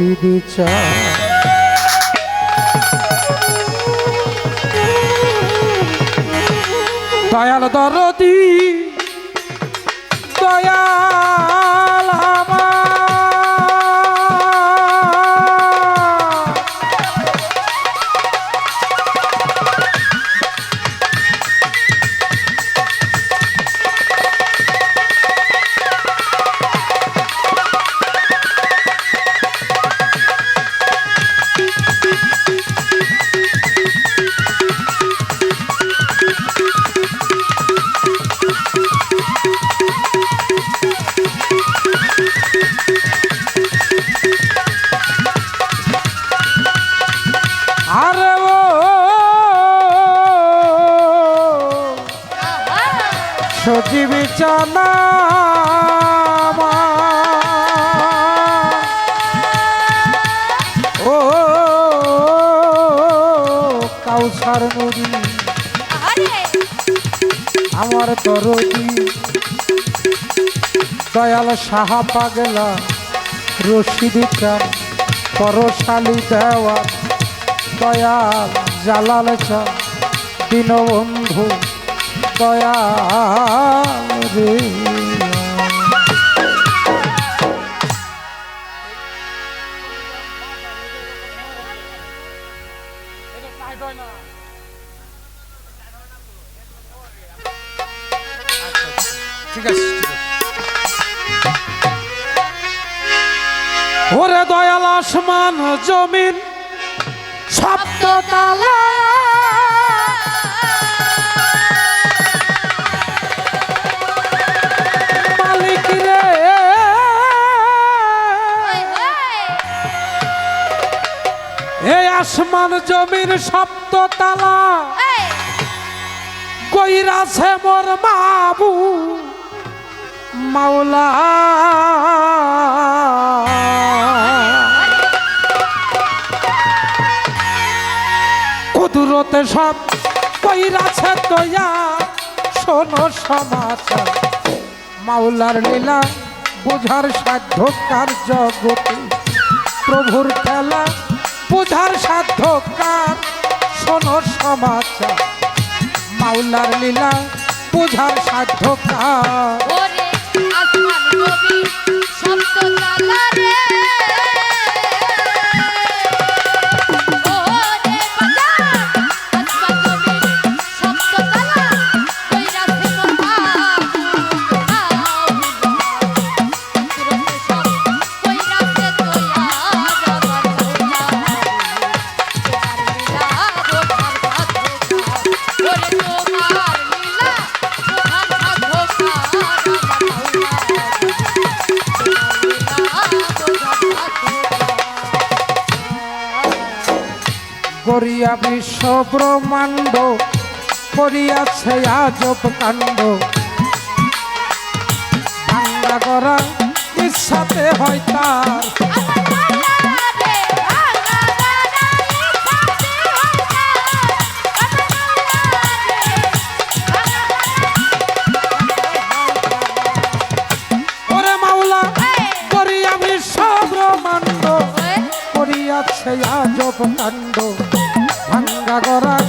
রশিদ চা। দয়াল দরদি চানা ও কাউসার নদী। আমার তরদি দয়াল সাহা পাগলা রশিদ চান পরশালী দেওয়া দয়াল জালাল চা দীনবন্ধু আছে ওরে দয়াল আসমান জমিন সপ্ত আসমান জমিন সপ্ত তালা। কইরাছে মোর মাবু মাওলা। কুদরতে সব কইরাছে তোয়া শোনো সমাচার। মাওলার লীলা বোঝার সাধ্য কার জগতে প্রভুর খেলা বোঝার সাধ্য কার? শোনো সমাচার। মাওলার লীলা বোঝার সাধ্য কার? করিয়া বিশ্ব ব্রহ্মাণ্ড করিয়াছে আজব কাণ্ড। ভাঙ্গা করা ইচ্ছাতে হয় তার। বিশ্ব আজব কাণ্ড। ভাঙ্গা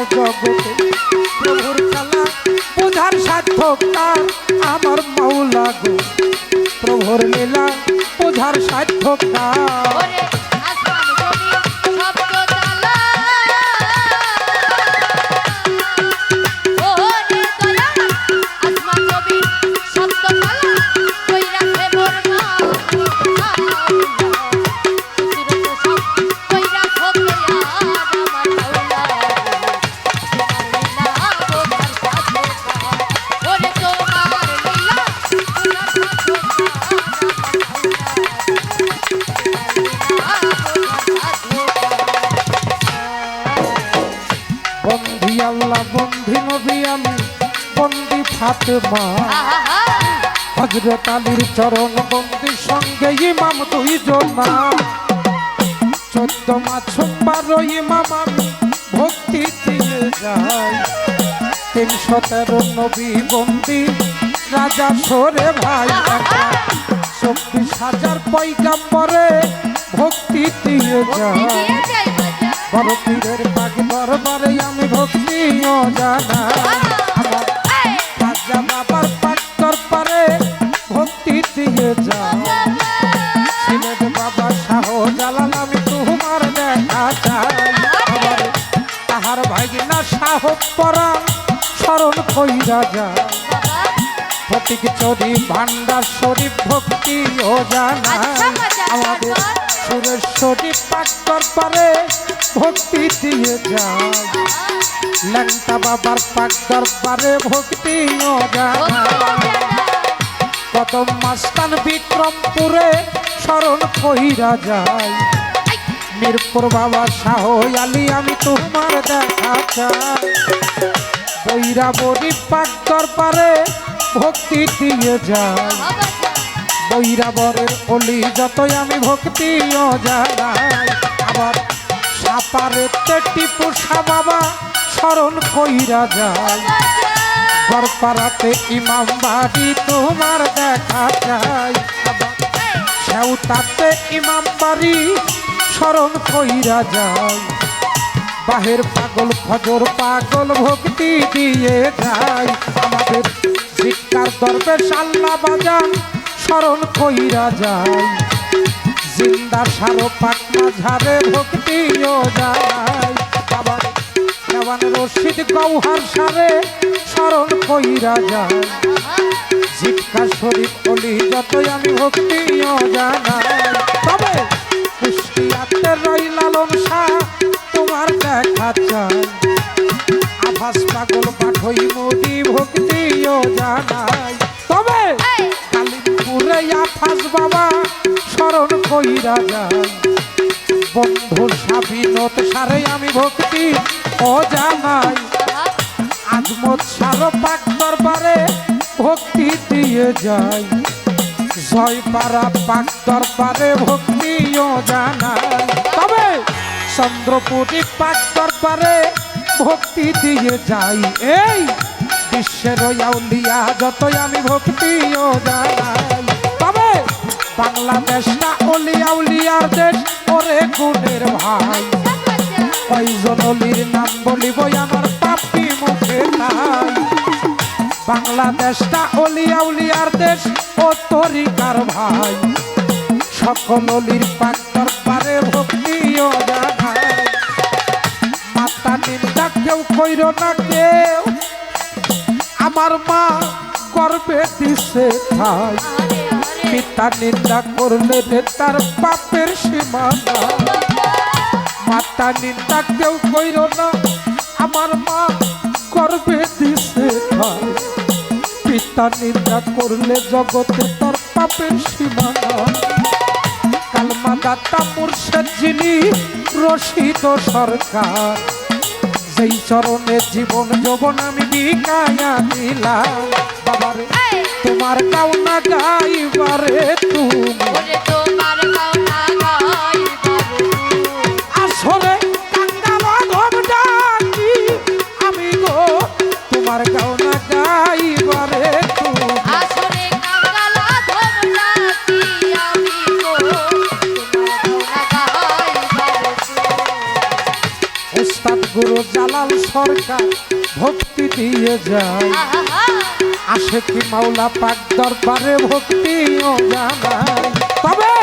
কার জগতে প্রভুর খেলা বোঝার সাধ্য কার আমার মাওলা গো। প্রভুর লীলা বোঝার কার ফাতেমা হজরত আলীর চরণ বন্দির সঙ্গে ইমাম দুইজন নাম চোদ্দ মাস বারো ইমাম আমি ভক্তি দিয়ে যাই। তিনশো তেরো নবী বন্দি রাজা সরে ভাই চব্বিশ হাজার পৈগাম্বরে ভক্তি দিয়ে যাই। বড় পীরের পাগ দরবারে আমি ভক্তি ও জানা আমার রাজা বাবার পাগ দরবারে ভক্তি দিয়ে যাই সিলেট বাবা শাহ জালাল আমি তোমার দেখা চাই। আমার তাহার ভাগিনা শাহ পরা স্মরণ কইরা যায় ফটিক চরি ভান্ডার শরীফ ভক্তি ও জানাই আচ্ছা, আমাদের তারপর? সুরেশ্বরী পাক দরবারে ভক্তি দিয়ে যায় ল্যাংটা বাবার পাক দরবারে ভক্তি ও জানাই কদম মাস্তান বিক্রমপুরে স্মরণ কইরা যায়। মিরপুর বাবা শাহ আলী আমি তোমার দেখা চাই। বৈরা বড়ি পাক দরবারে ভক্তি দিয়ে যায় বৈরাবরের অলি যতই আমি ভক্তি জানাই আবার টিপু সা বাবা স্মরণ কইরা যায় গড়পাড়াতে ইমাম বাড়ি তোমার দেখা যায় সেউতাতে ইমাম বাড়ি স্মরণ কইরা যায় বাহের পাগল, ফজর পাগল ভক্তি দিয়ে যায় আমাদের শিক্ষার দরবেশ আল্লাহ বাজান স্মরণ কইরা যায়। জিন্দা সারো পাকনা ঝাড়ে ভক্তিও যায়। আবার দেওয়ান রশিদ গৌহার সারে স্মরণ কইরা যায়। জিটকা শরীফ অলি যতই আমি ভক্তিও জানাই। তবে কুষ্টিয়াতে রই লালন শাহ তোমার দেখা চাই। আভাস পাগল পাঠই মোদি ভক্তিও জানাই তবে কালিমপুরে আফাস বাবা স্মরণ কইরা যায়। বন্ধু স্বাধীনত সারে আমি ভক্তি ও জানাই আজমত সারো পাক দরবারে ভক্তি দিয়ে যাই জয় পারা পাক দরবারে ভক্তিও জানাই তবে চন্দ্রপুরী পাক দরবারে ভক্তি দিয়ে যাই। এই বিশ্বের আউলিয়া, যতই আমি ভক্তিও জানাই। তবে বাংলাদেশটা অলিয়া উলিয়ার দেশ, ওরে গুণের ভাই। কয়জন অলির নাম বলিব আমার পাপি মুখে নাই। বাংলাদেশটা অলিয়া উলিয়ার দেশ, ও তরিকার ভাই। সকল অলির পাক্তর পারে ভক্তিও জানাই। মাতা নিন্দা কেউ কইর না কেউ, আমার মা গর্বে দিছে ঠাই পিতা নিন্দা করলে রে তার পাপের সীমানা। মাতা নিন্দা কেউ কইর না, আমার মা গর্বে দিছে ঠাই পিতা নিন্দা করলে জগতে তার পাপের সীমানা। কালমা দাতা মুর্শেদ যিনি রশিদ সরকার। যেই চরণে জীবন যৌবন আমি বিকায়া দিলাম। বাবারে তোমার কাউনা গাইবারে তুমি। সরকার ভক্তি দিয়ে যায়। আসে কি মাওলা পাক দরবারে ভক্তি ও জানাই। তবে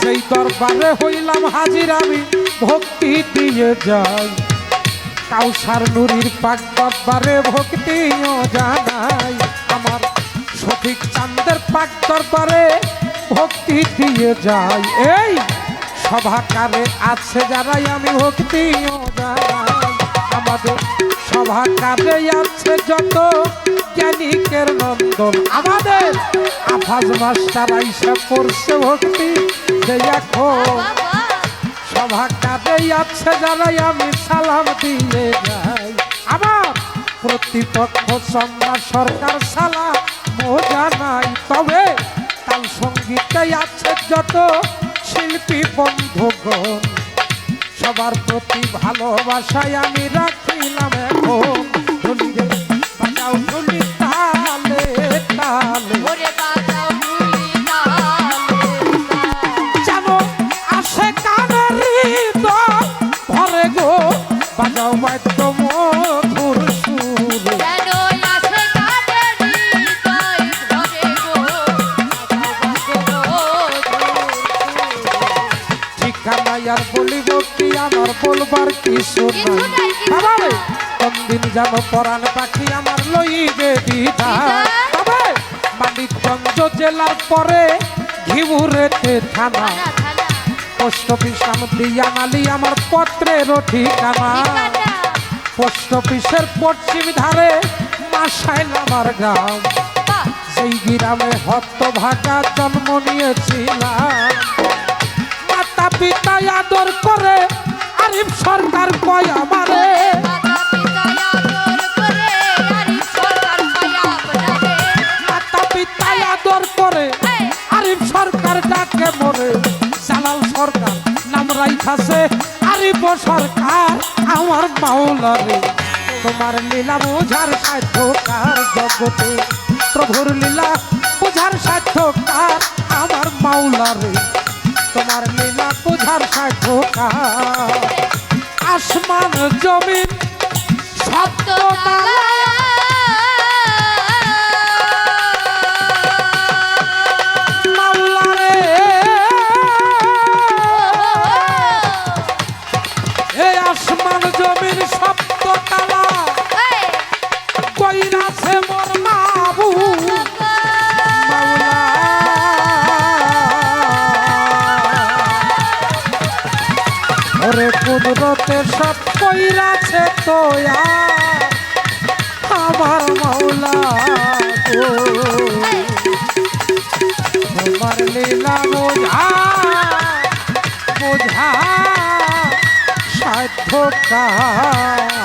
যেই দরবারে হইলাম হাজির আমি, ভক্তি দিয়ে যাই। কাউসার নুরির পাক দরবারে ভক্তি জানাই। আমার সঠিক চান্দের পাক দরবারে ভক্তি দিয়ে যাই। এই সভাকারে আছে যারাই আমি ভক্তি ও জানাই আমাদের সভাকারে আছে যত জ্ঞানিকের নন্দন। আমাদের আফাজ মাস্টার আইসা পড়ছে ভক্তি, যে এখন সভা কাঁদে আছে যারাই আমি সালাম দিয়ে যাই। প্রতিপক্ষ সম্রাট সরকার সালা মজা নাই, তবে তাল সঙ্গীতে আছে যত শিল্পী বন্ধুগণ। সবার প্রতি ভালোবাসায় আমি রাখিলাম আর বলিব কি আমার বলবার কিছু নাই বাবা নাই। কোনদিন পরাণ পাখি আমার লইবে দিদা। তবে মানিকগঞ্জ জেলার পরে ঘিবুরেতে থানা। পোস্ট অফিস নাম দিয়ানালি আমার পত্রের ঠিকানা। পোস্ট অফিসের পশ্চিম ধারে মাসাইল আমার গ্রাম। সেই গ্রামে হতভাগা জন্ম নিয়েছিলাম। মাতা পিতা আদর করে আরিফ সরকার কয় আমারে। এই, আরিফ সরকার ডাকে মরে। জালাল সরকার নাম রাইখাছে। আরিফ সরকার আমার মাওলারে তোমার লীলা বোঝার সাধ্য কার জগতে। প্রভুর লীলা বোঝার সাধ্য কার আমার মাওলারে তোমার লীলা বোঝার সাধ্য কার আসমান জমিন ওরে কুদরতে সব কইরাছে তোয়া। আমার মাওলা গো। তোমার লীলা বোঝা বোঝা সাধ্য কার